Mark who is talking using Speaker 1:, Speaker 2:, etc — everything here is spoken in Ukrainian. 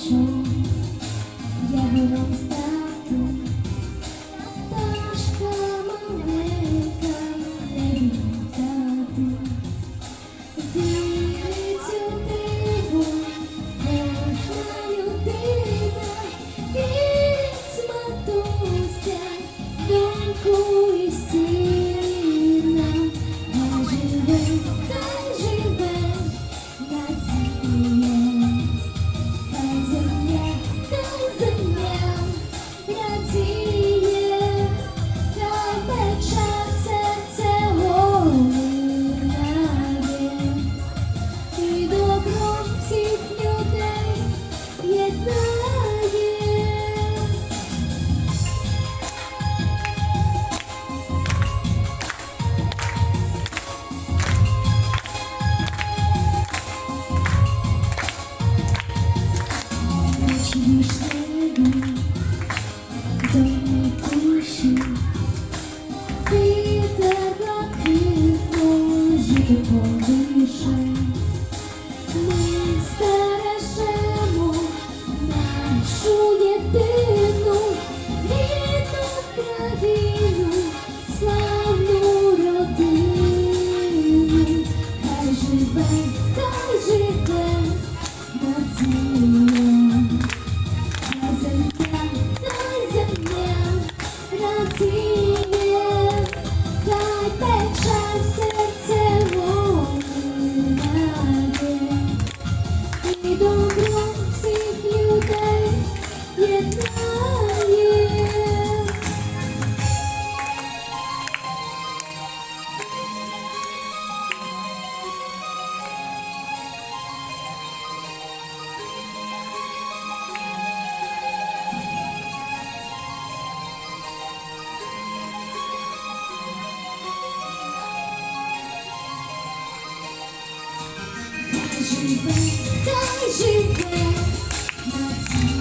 Speaker 1: плечо, я гором став. тільки повіше, ми нашу єдину рідну країну, славну родину, хай живе, хай живе нація, хай земля, хай земля, радіє. Живе, хай живе на ціле.